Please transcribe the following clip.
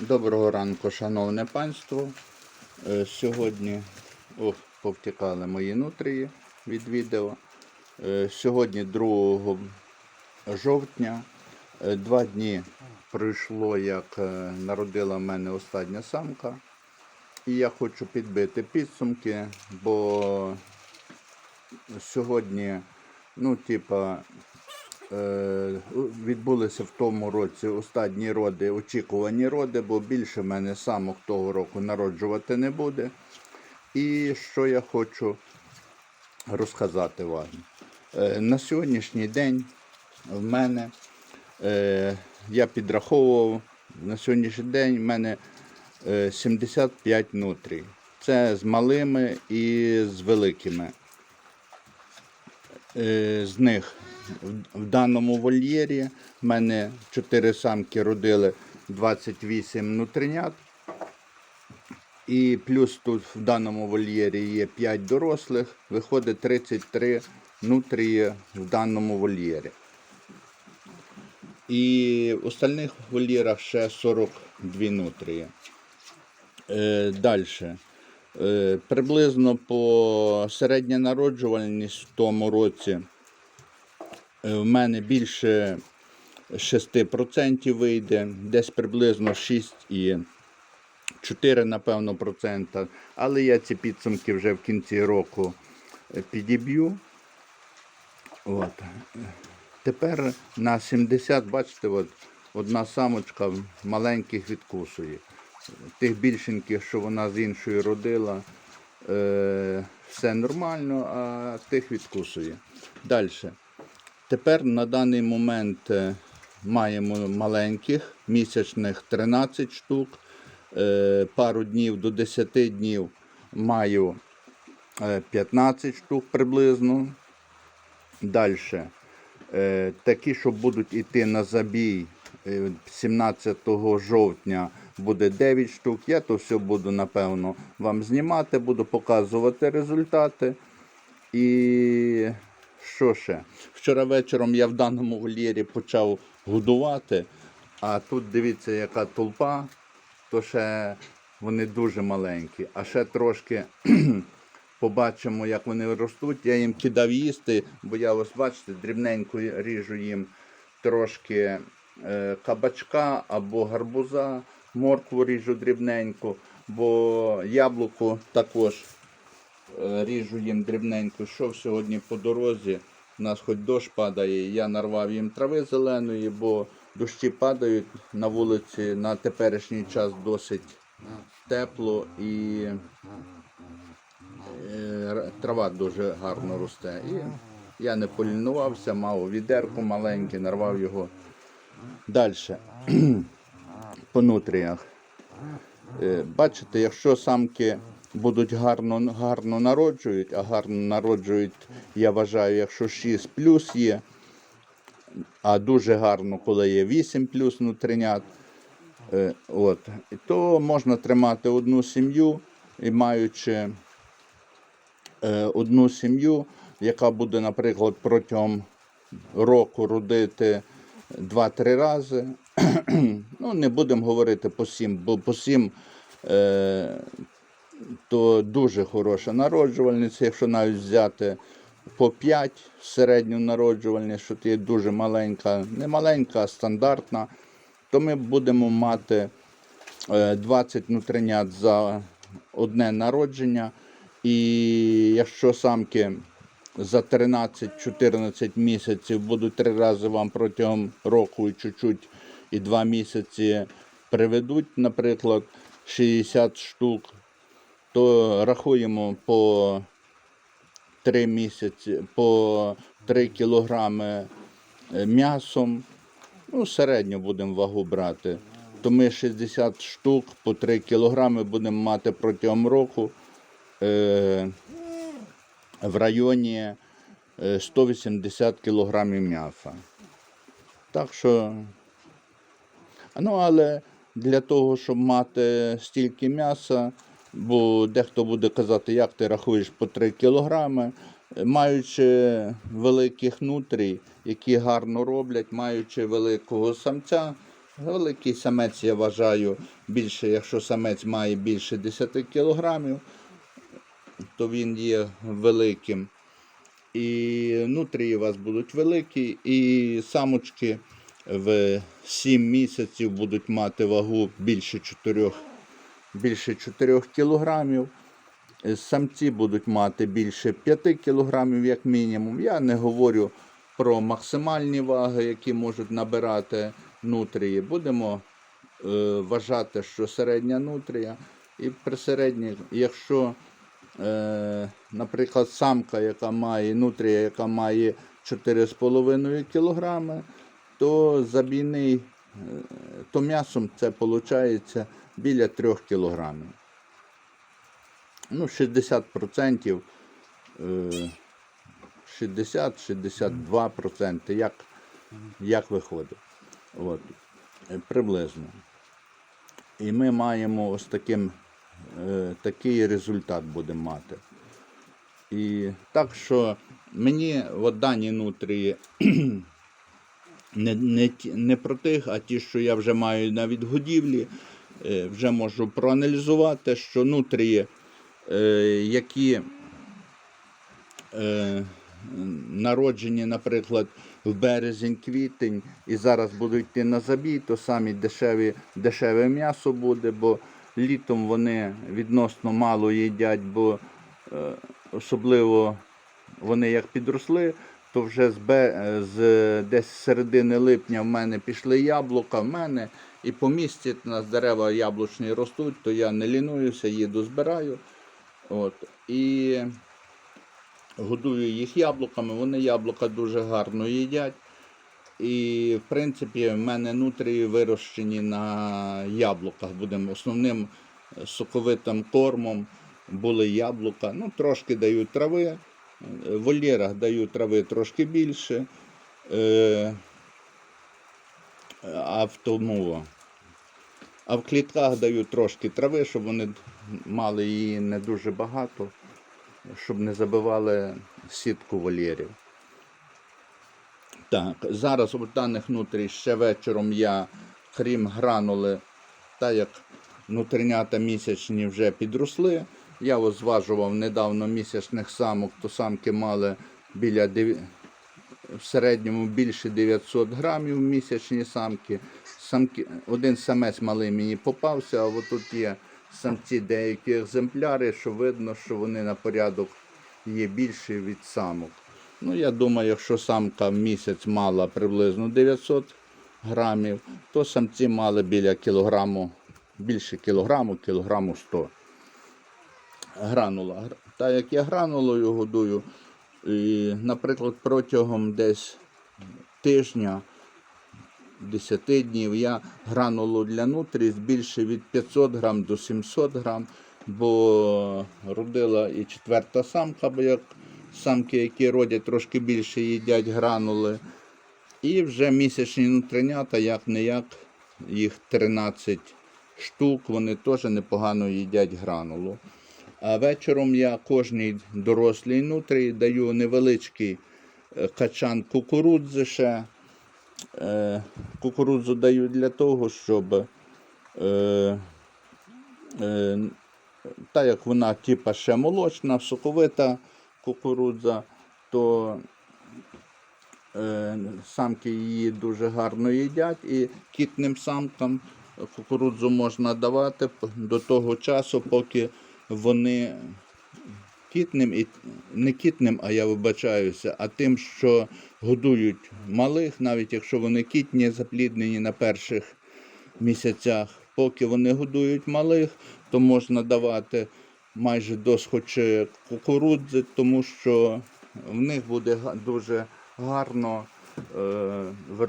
Доброго ранку, шановне панство. Е, Сьогодні ох, повтікали мої нутрії від відео. Е, Сьогодні 2 жовтня. Е, Два дні пройшло, як народила в мене остання самка. І я хочу підбити підсумки, бо сьогодні, ну, типа, відбулися в тому році останні роди, очікувані роди, бо більше мене самок того року народжувати не буде. І що я хочу розказати вам. Е, На сьогоднішній день в мене е, я підраховував, на сьогоднішній день в мене е, 75 нутрій. Це з малими і з великими. Е, З них в- даному вольєрі в мене 4 самки родили 28 нутринят. І плюс тут в даному вольєрі є 5 дорослих, виходить 33 нутрії в даному вольєрі. І в остальних вольєрах ще 42 нутрії. Е, Далі. Е, приблизно по середня народжувальність в тому році в мене більше 6% вийде, десь приблизно 6,4, напевно, процента. Але я ці підсумки вже в кінці року е, підіб'ю. От. Тепер на 70, бачите, от, одна самочка маленьких відкусує. Тих більшеньких, що вона з іншої родила, е, все нормально, а тих відкусує. Далі. Тепер на даний момент е, маємо маленьких, місячних 13 штук. Е, пару днів до 10 днів маю е, 15 штук приблизно. Далі. Е, такі, що будуть йти на забій е, 17 жовтня буде 9 штук. Я то все буду, напевно, вам знімати, буду показувати результати. І що ще? Вчора вечором я в даному вольєрі почав годувати, а тут дивіться, яка толпа, то ще вони дуже маленькі, а ще трошки побачимо, як вони ростуть. Я їм кидав їсти, бо я ось бачите, дрібненько ріжу їм трошки е, кабачка або гарбуза, моркву ріжу дрібненько, бо яблуко також ріжу їм дрібненько. Йшов сьогодні по дорозі. У нас хоч дощ падає, я нарвав їм трави зеленої, бо дощі падають на вулиці на теперішній час досить тепло і е, трава дуже гарно росте. І я не полінувався, мав відерку маленьке, нарвав його. Далі. По нутріях. Е, Бачите, якщо самки будуть гарно, гарно народжують, а гарно народжують, я вважаю, якщо 6 плюс є, а дуже гарно, коли є 8 плюс нутринят, е, от, то можна тримати одну сім'ю і маючи е, одну сім'ю, яка буде, наприклад, протягом року родити 2-3 рази. ну, не будемо говорити по 7, бо по 7 е, то дуже хороша народжувальниця, якщо навіть взяти по 5 середню народжувальність, що є дуже маленька, не маленька, а стандартна, то ми будемо мати е, 20 нутринят за одне народження. І якщо самки за 13-14 місяців будуть три рази вам протягом року і чуть-чуть і два місяці приведуть, наприклад, 60 штук, то рахуємо по 3 місяці, по 3 кілограми е, м'ясом. Ну, середньо будемо вагу брати. То ми 60 штук по 3 кілограми будемо мати протягом року е, в районі е, 180 кілограмів м'яса. Так що, ну але для того, щоб мати стільки м'яса, бо дехто буде казати, як ти рахуєш по 3 кілограми, маючи великих нутрій, які гарно роблять, маючи великого самця, Великий самець, я вважаю, більше, якщо самець має більше 10 кілограмів, то він є великим. І нутрії у вас будуть великі, і самочки в 7 місяців будуть мати вагу більше 4, більше 4 кілограмів. Е, Самці будуть мати більше 5 кілограмів, як мінімум. Я не говорю про максимальні ваги, які можуть набирати нутрії. Будемо е, вважати, що середня нутрія. І при середніх, якщо, е, наприклад, самка, яка має нутрія, яка має 4,5 кілограми, то забійний, е, то м'ясом це виходить біля 3 кілограмів. Ну, 60%, е, 60-62%, як, як виходить. От, е, приблизно. І ми маємо ось таким, е, такий результат будемо мати. І так що мені от дані нутрії не, не, не про тих, а ті, що я вже маю на відгодівлі, е, вже можу проаналізувати, що нутрії, е, які е, народжені, наприклад, в березень-квітень і зараз будуть йти на забій, то самі дешеві, дешеве м'ясо буде, бо літом вони відносно мало їдять, бо е, особливо вони як підросли, то вже з, е, з десь середини липня в мене пішли яблука, в мене і по місті у нас дерева яблучні ростуть, то я не лінуюся, їду збираю. От. І годую їх яблуками, вони яблука дуже гарно їдять. І, в принципі, в мене нутрії вирощені на яблуках. Будемо основним е, соковитим кормом були яблука. Ну, трошки дають трави. Е, В вольєрах дають трави трошки більше. Е, а в клітках дають трошки трави, щоб вони мали її не дуже багато, щоб не забивали сітку вольєрів. Так, зараз у даних нутрій ще вечором я, крім гранули, так як нутринята місячні вже підросли. Я зважував недавно місячних самок, то самки мали біля деві- в середньому більше 900 грамів місячні самки. самки. Один самець малий мені попався, а от тут є самці деякі екземпляри, що видно, що вони на порядок є більші від самок. Ну, я думаю, якщо самка в місяць мала приблизно 900 грамів, то самці мали біля кілограму, більше кілограму, кілограму 100 гранула. Гр- Та як я гранулою годую, і, наприклад, протягом десь тижня, 10 днів я гранулу для нутрі збільшив від 500 грам до 700 грам, бо родила і четверта самка, бо як самки, які родять трошки більше, їдять гранули. І вже місячні нутринята, як не як, їх 13 штук, вони теж непогано їдять гранулу. А вечором я кожній дорослій нутрії даю невеличкий е, качан кукурудзи ще. Е, Кукурудзу даю для того, щоб е, е, та як вона типа ще молочна, соковита кукурудза, то самки її дуже гарно їдять і кітним самкам кукурудзу можна давати до того часу, поки вони кітним і не кітним, а я вибачаюся, а тим, що годують малих, навіть якщо вони кітні, запліднені на перших місяцях, поки вони годують малих, то можна давати майже досхочі кукурудзи, тому що в них буде дуже гарно е,